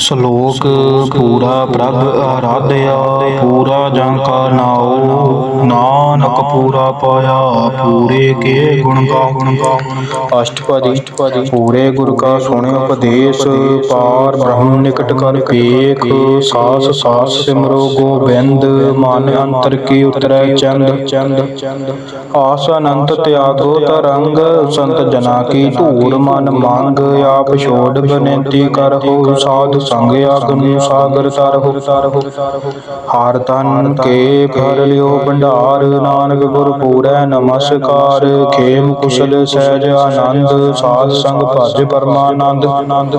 ਸ਼ਲੋਕ ਪੂਰਾ ਪ੍ਰਭ ਆਰਾਧਿਆ, ਪੂਰਾ ਜਾਂ ਕਾ ਨਾਉ, ਨਾਨਕ ਪੂਰਾ ਪਾਇਆ, ਪੂਰੇ ਕੇ ਗੁਣ ਗਾਉ ਅਸ਼ਟਪਦੀ, ਪੂਰੇ ਗੁਰ ਕਾ ਸੁਣਿ ਉਪਦੇਸ਼, ਪਾਰ ਬ੍ਰਹਮ ਨਿਕਟ ਕਰ ਪੇਖ, ਸਾਸ ਸਾਸ ਸਿਮਰੋ ਗੋਬਿੰਦ, ਮਨ ਅੰਤਰ ਕੀ ਉਤਰੈ ਚੰਦ। ਚੰਦ ਆਸ ਅਨੰਤ ਤਿਆਗੋ ਤਰੰਗ, ਸੰਤ ਜਨਾ ਕੀ ਧੂੜ ਮਨ ਮੰਗ, ਆਪ ਛੋੜ ਬਨੇਤੀ ਕਰਹੁ ਸਾਧ ਸੰਗ ਆਗਮ ਸਾਗਰ ਤਰਹੁ ਤਰਹੁ ਹਾਰ ਤਨ ਕੇ ਭਰ ਲਿਓ ਭੰਡਾਰ, ਨਾਨਕ ਗੁਰ ਪੂਰੈ ਨਮਸਕਾਰ। ਖੇਮ ਕੁਸ਼ਲ ਸਹਿਜ ਆਨੰਦ, ਸਾਧ ਸੰਗ ਭਜ ਪਰਮਾਨੰਦ। ਆਨੰਦ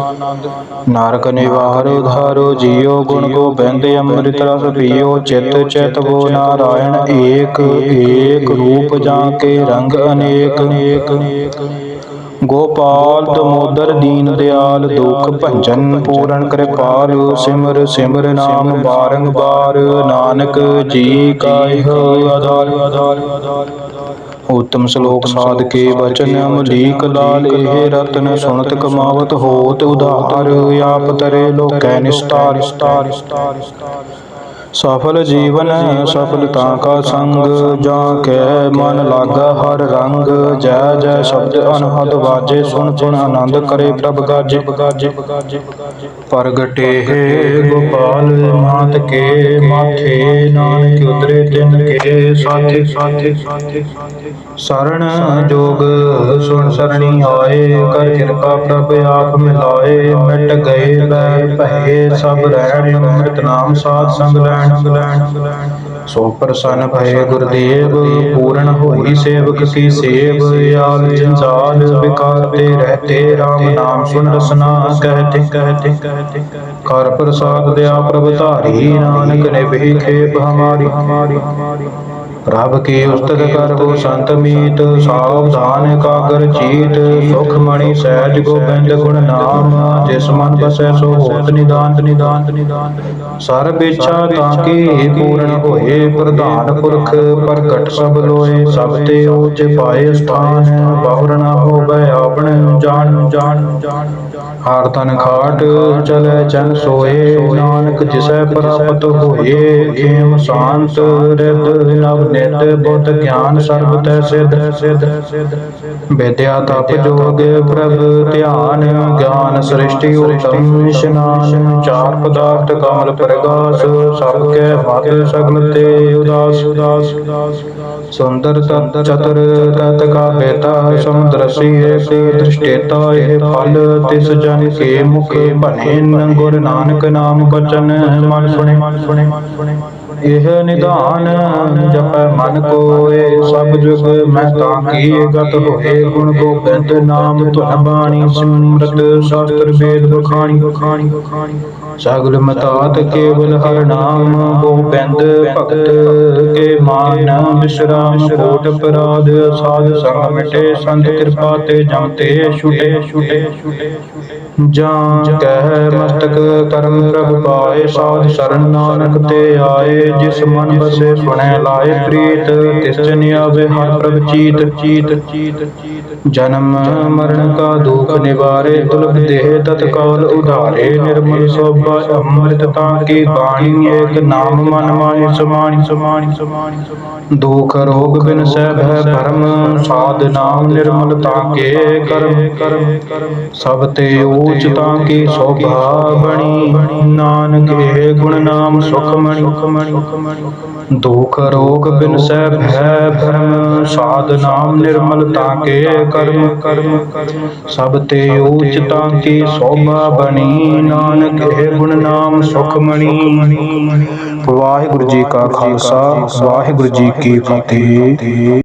ਨਾਰਕ ਨਿਵਾਰ ਉਧਾਰੋ ਜੀਉ ਗੁਣ ਗੋਬਿੰਦ ਅੰਮ੍ਰਿਤ ਰਸ ਪੀਓ, ਚਿਤ ਚਿਤ ਗੋ ਨਾਰਾਇਣ ਏਕ ਏਕ ਰੂਪ ਜਾਂ ਕੇ ਰੰਗ ਅਨੇਕ ਅਨੇਕ। ਗੋਪਾਲ ਦਮੋਦਰ ਦੀਨ ਦਿਆਲ ਦੁਖ ਭੰਜਨ ਪੂਰਨ ਕਿਰਪਾਲ, ਸਿਮਰ ਸਿਮਰ ਨਾਮ ਬਾਰੰਬਾਰ ਨਾਨਕ ਜੀ ਕਾਇ ਆਧਾਰ। ਉਤਮ ਸ਼ਲੋਕ ਸਾਧ ਕੇ ਬਚਨ ਅਮਲੀਕ ਲਾਲ ਇਹ ਰਤਨ ਸੁਣਤ ਕਮਾਵਤ ਹੋਤ ਉਧਾਰ ਆਪ ਤਰੇ ਲੋਕੈ ਨਿਸਤਾਰ। ਸਫਲ ਜੀਵਨ ਸਫਲਤਾ ਕਾ ਸੰਗ, ਜਾ ਕੇ ਮਨ ਲਾਗਾ ਹਰ ਰੰਗ। ਜੈ ਜੈ ਸ਼ਬਦ ਅਨਹਦ ਵਾਜੇ, ਸੁਣ ਸੁਣ ਆਨੰਦ ਕਰੇ ਪ੍ਰਭ ਗਾਜੇ ਗਾਜੇ ਪ੍ਰਗਟੇ ਹੈ ਗੋਪਾਲ, ਮਾਤ ਕੇ ਮਾਥੇ, ਨਾਨਕ ਉਤਰੇ ਤਿਨ ਕੇ ਸਾਥੇ। ਸਾਥੇ ਸਾਥੇ ਸਰਣ ਜੋਗ, ਸੁਣ ਸਰਣੀ ਆਏ, ਕਰ ਕਿਰਪਾ ਪ੍ਰਭ ਆਪ ਮਿਲਾਏ। ਮਿਟ ਗਏ ਬੈ ਭਏ, ਸਭ ਰਹਿਣ ਅੰਮ੍ਰਿਤ ਨਾਮ ਸਾਧ ਸੰਗ ਲੈਣ। ਸੋ ਪ੍ਰਸੰਨ ਭਏ ਗੁਰਦੇਵ, ਪੂਰਨ ਹੋਈ ਸੇਵਕ ਕੀ ਸੇਵ? ਆਲ ਜੰਜਾਲ ਵਿਕਾਰ ਤੇ ਰਹਤੇ RAM ਨਾਮ ਸੁਨ ਰਸਨਾ। ਕਹਤੇ ਕਹਤੇ ਕਰ ਪ੍ਰਸਾਦ ਦਿਆ ਪ੍ਰਭ ਧਾਰੀ, ਨਾਨਕ ਨੇ ਵੀ ਖੇਪ ਹਮਾਰੀ ਹਮਾਰੀ ਪ੍ਰਭ ਕੀ ਉਸਤਤ ਕਰੋ ਸੰਤ ਮੀਤ ਸਾਵਧਾਨ ਕਾਗਰ ਚੀਤ, ਸੁਖ ਮਣੀ ਸਹਿਜ ਗੋਬਿੰਦ ਗੁਣ ਨਾਮ, ਜਿਸ ਮਨ ਬਸੈ ਸੋ ਹੋਤ ਨਿਦਾਨ ਨਿਦਾਨ ਨਿਦਾਨ। ਸਰਬ ਇੱਛਾ ਤਾਂ ਕੀ ਪੂਰਨ ਹੋਏ ਪ੍ਰਧਾਨ ਪੁਰਖ, ਪ੍ਰਗਟ ਸਭ ਲੋਏ, ਸਭ ਤੇ ਉਚ ਪਾਏ ਸਥਾਨ, ਬਹੁਰ ਨਾ ਹੋਵੇ ਆਪਣ ਜਾਣ। ਜਾਣ ਹਰ ਤਨ ਖਾਟ ਚਲੇ ਚਨ ਸੋਏ, ਨਾਨਕ ਜਿਸੈ ਪ੍ਰਾਪਤ ਹੋਏ, ਖੇਮ ਸ਼ਾਂਤ ਰਿਤ ਨਵ ਨਿਤ ਬੁੱਧ ਗਿਆਨ ਸਰਬ ਤੈ ਸਿਧ। ਸਿਧ ਵਿਦਿਆ ਤਪ ਜੋਗ ਪ੍ਰਭ ਧਿਆਨ ਗਿਆਨ ਸ੍ਰਿਸ਼ਟੀ ਉਤਮ ਇਸ਼ਨਾਨ ਚਾਰ ਪਦਾਰਥ ਕਮਲ ਪ੍ਰਗਾਸ ਸਭ ਕੈ ਮਤ ਸਗਲ ਤੇ ਉਦਾਸ। ਉਦਾਸ ਸੁੰਦਰ ਤਤ ਚਤੁਰ ਤਤ ਕਾ ਬੇਤਾ ਸਮੁੰਦਰ ਸੀਏ ਸੇ ਦ੍ਰਿਸ਼ਟੇਤਾ ਇਹ ਫਲ ਤਿਸ ਜਨ ਕੇ ਮੁਖ ਬਨੇ ਗੁਰ ਨਾਨਕ ਨਾਮ ਬਚਨ। ਮਨ ਸੁਣੇ ਮਨ ਸੁਣੇ ਮਨ ਸੁਣੇ। ਇਹ ਨਿਧਾਨ ਜਪੈ ਮਨ ਕੋਏ, ਸਭ ਜੁਗ ਮੈਂ ਤਾਂ ਕੀ ਗਤ ਹੋਏ, ਗੁਣ ਗੋਬਿੰਦ ਨਾਮ ਧੁਨ ਬਾਣੀ, ਸਿਮਰਤ ਸ਼ਾਸਤਰ ਵੇਦ ਬਖਾਣੀ ਬਖਾਣੀ ਸਗਲ ਮਤਾਤ ਕੇਵਲ ਹਰ ਨਾਮ ਗੋਬਿੰਦ ਭਗਤ ਕੇ ਮਾਨ। ਵਿਸ਼ਰਾਮ ਕੋਟ ਅਪਰਾਧ ਸਾਧ ਸੰਗ ਮਿਟੇ, ਸੰਤ ਕਿਰਪਾ ਤੇ ਜਮ ਤੇ ਛੁਟੇ। ਛੁਟੇ ਜਾਂ ਕਹਿ ਮਸਤਕ ਕਰਮ ਪ੍ਰਭ ਪਾਏ, ਸਾਧ ਸ਼ਰਨ ਨਾਨਕ ਤੇ ਆਏ। ਜਿਸ ਮਨ ਬਸੇ ਸੁਣੈ ਲਾਏ ਪ੍ਰੀਤ, ਤਿਸ ਜਨ ਆਵੇ ਹਰ ਪ੍ਰਭ ਚੀਤ। ਚੀਤ ਚੀਤ ਜਨਮ ਮਰਨ ਕਾ ਦੁਖ ਨਿਵਾਰੇ ਦੁਲਭ ਦੇਹ ਤਤਕਾਲ ਉਧਾਰੇ। ਨਿਰਮਲ ਸੋਭਾ ਅੰਮ੍ਰਿਤ ਤਾਂ ਕੀ ਬਾਣੀ, ਏਕ ਨਾਮ ਮਨ ਮਾਹਿ ਸਮਾਣੀ। ਸਮਾਣੀ ਸਮਾਣੀ ਦੁਖ ਰੋਗ ਬਿਨ ਸਹਿ ਭੈ ਭਰਮ, ਸਾਧ ਨਾਮ ਨਿਰਮਲ ਤਾਂ ਕੇ ਕਰਮ ਕਰਮ। ਸਭ ਤੇ ਊਚ ਤਾਂ ਕੀ ਸੋਭਾ ਬਣੀ। ਨਾਨਕ ਇਹ ਗੁਣ ਨਾਮ ਸੁਖ ਮਣੀ। ਦੁਖ ਰੋਗ ਬਿਨ ਸਹਿ ਭੈ ਭਰਮ, ਸਾਧ ਨਾਮ ਨਿਰਮਲ ਤਾਂ ਕੇ ਕਰਮ। ਕਰਮ ਸਭ ਤੇ ਊਚ ਤਾਂ ਕੀ ਸੋਭਾ ਬਣੀ, ਨਾਨਕ ਇਹ ਗੁਣ ਨਾਮ ਸੁਖ ਮਣੀ। ਵਾਹਿਗੁਰੂ ਜੀ ਕਾ ਖਾਲਸਾ, ਵਾਹਿਗੁਰੂ ਜੀ ਕੀ ਫਤਿਹ।